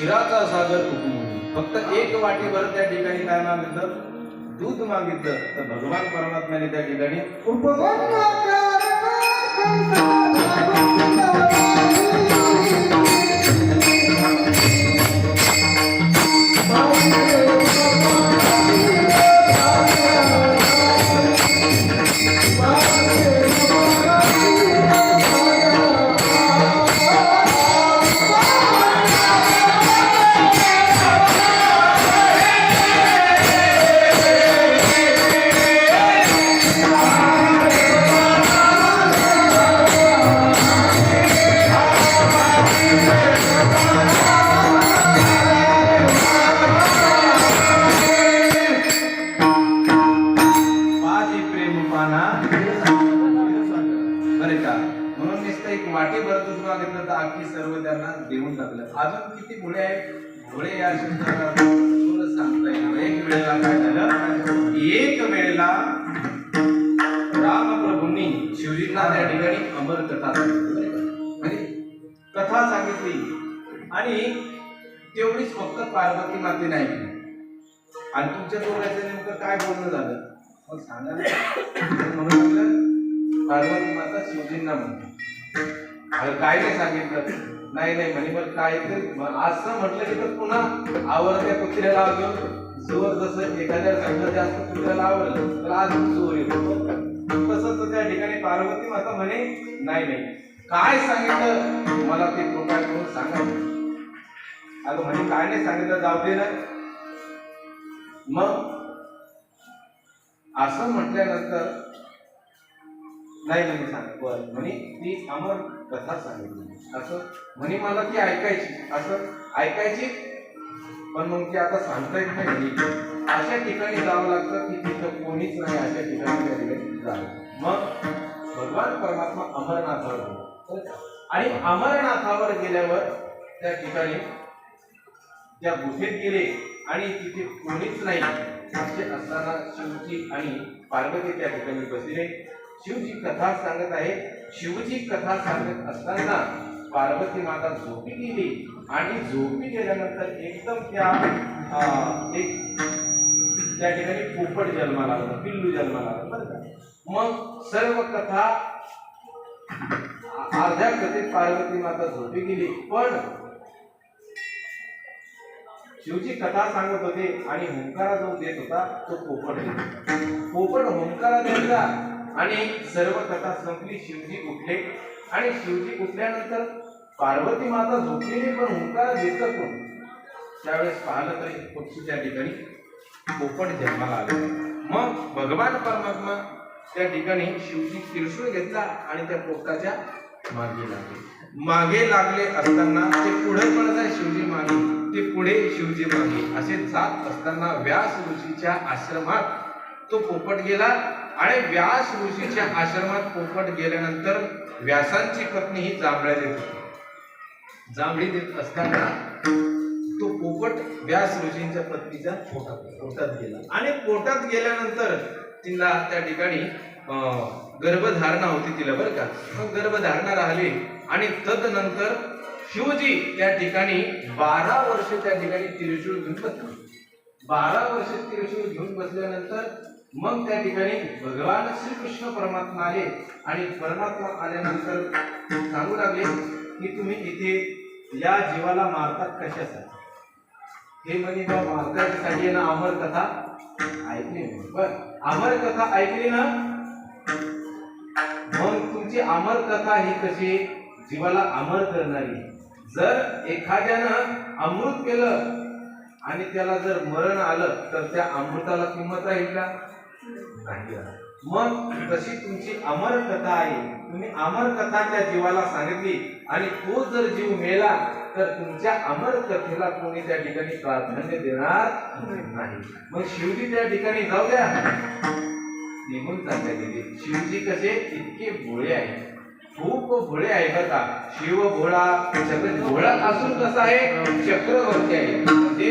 शिराचा सागर उपमून फक्त एक वाटीभर त्या ठिकाणी काय मागितलं? दूध मागितलं. तर भगवान परमात्म्याने त्या ठिकाणी माझी म्हणून नुसतं एक वाटी भर दूध घेतलं तर अख्खी सर्व त्यांना देऊन टाकलं. अजून किती मुळे आहेत? मुळे या शब्दाला सांगता येणार. एक वेळेला काय झालं? एक वेळेला रामप्रभूंनी शिवजींना त्या ठिकाणी अमर कथा सांगितली. म्हणजे कथा सांगितली. आणि तेवढीच फक्त पार्वती माती नाही. आणि तुमच्या दोघांचं नेमकं काय बोलणं झालं? मग सांगा म्हणून पार्वती माता शिवजींना म्हणते अरे काय नाही सांगितलं? नाही नाही म्हणे बरं काय ते असं म्हटलं की तर पुन्हा आवडत्या कुत्र्याला घेऊन जोर जसं एखाद्या समजा जास्त कुत्र्याला आवडलं तर आज जोर येतो. तसंच त्या ठिकाणी पार्वती माता म्हणे नाही नाही काय सांगितलं? मला ते कृपा करून सांगा. अगं म्हणे काय नाही सांगितलं जाऊ दे ना. मग असं म्हटल्यानंतर नाही म्हणे सांग म्हणे ती अमर कथा सांगितली. असं म्हणे मला ती ऐकायची. असं ऐकायची पण मग ती आता सांगता येत नाही. अशा ठिकाणी जावं लागतं की तिथं कोणीच नाही अशा ठिकाणी त्या ठिकाणी जावं. मग भगवान परमात्मा अमरनाथावर गेले. आणि अमरनाथावर गेल्यावर त्या ठिकाणी त्या गुफेत गेले आणि तिथे कोणीच नाही. असे असताना शिवजी आणि पार्वती त्या ठिकाणी बसले. शिवजी कथा सांगत आहे शिवजी कथा सांगत असताना पार्वती माता झोपी गेली आणि झोपी गेल्यानंतर एकदम त्या एक त्या ठिकाणी पोपट जन्माला आला पिल्लू जन्माला आला बरं का? मग सर्व कथा अर्ध्या कथेत पार्वती माता झोपी गेली. पण शिवजी कथा सांगत होते आणि हुंकारा जो देत होता तो पोपट पोपट हुंकारा द्यायचा आणि सर्व कथा संपली शिवजी उठले. आणि शिवजी उठल्यानंतर पार्वती माता झोपलेली पण हुंकारा देत कोण त्यावेळेस पाहिलं तरी पक्षी त्या ठिकाणी पोपट जन्माला आले. मग भगवान परमात्मा त्या ठिकाणी शिवजी त्रिशूळ घेतला आणि त्या पोपटाच्या मागे लागले. मागे लागले असताना ते पुढे पडत आहे शिवजी मागे. ते पुढे शिवजी मागे. असे जात असताना व्यास ऋषीच्या आश्रमात तो पोपट गेला. आणि व्यास ऋषीच्या आश्रमात पोपट गेल्यानंतर व्यासांची पत्नी ही जांभळ्या देत होती. जांभळी देत असताना तो पोपट व्यास ऋषींच्या पत्नीच्या पोटात पोटात गेला. आणि पोटात गेल्यानंतर तिला त्या ठिकाणी अं, गर्भधारणा होती तिला बरं का. मग गर्भधारणा राहिली आणि तदनंतर शिवजी त्या ठिकाणी बारा वर्ष त्या ठिकाणी तिरुशूळ घेऊन बसले. बारा वर्ष तिरुशूळ घेऊन बसल्यानंतर मग त्या ठिकाणी भगवान श्रीकृष्ण परमात्मा आले आणि परमात्मा आल्यानंतर सांगू लागले की तुम्ही इथे या जीवाला मारतात कशासाठी? हे म्हणे बा मारतासाठी ना अमर कथा? ऐकली बर अमर कथा ऐकली ना? मग तुमची अमर कथा ही कशी? जीवाला अमर करणारी. जर एखाद्यानं अमृत केलं आणि त्याला जर मरण आलं तर त्या अमृताला किंमत राहील का? मग जशी तुमची अमर कथा आहे तुम्ही अमर कथा त्या जीवाला सांगितली आणि तो जर जीव मेला तर तुमच्या अमर कथेला कोणी त्या ठिकाणी प्राधान्य देणार नाही. मग शिवजी त्या ठिकाणी जाऊ द्या. निघून चालल्या गेले शिवजी कसे इतके भोळे आहेत. खूप भोळे आहे बघा. शिव भोळा सगळे भोळा असून कसा आहे? चक्रवर्ती आहे. म्हणजे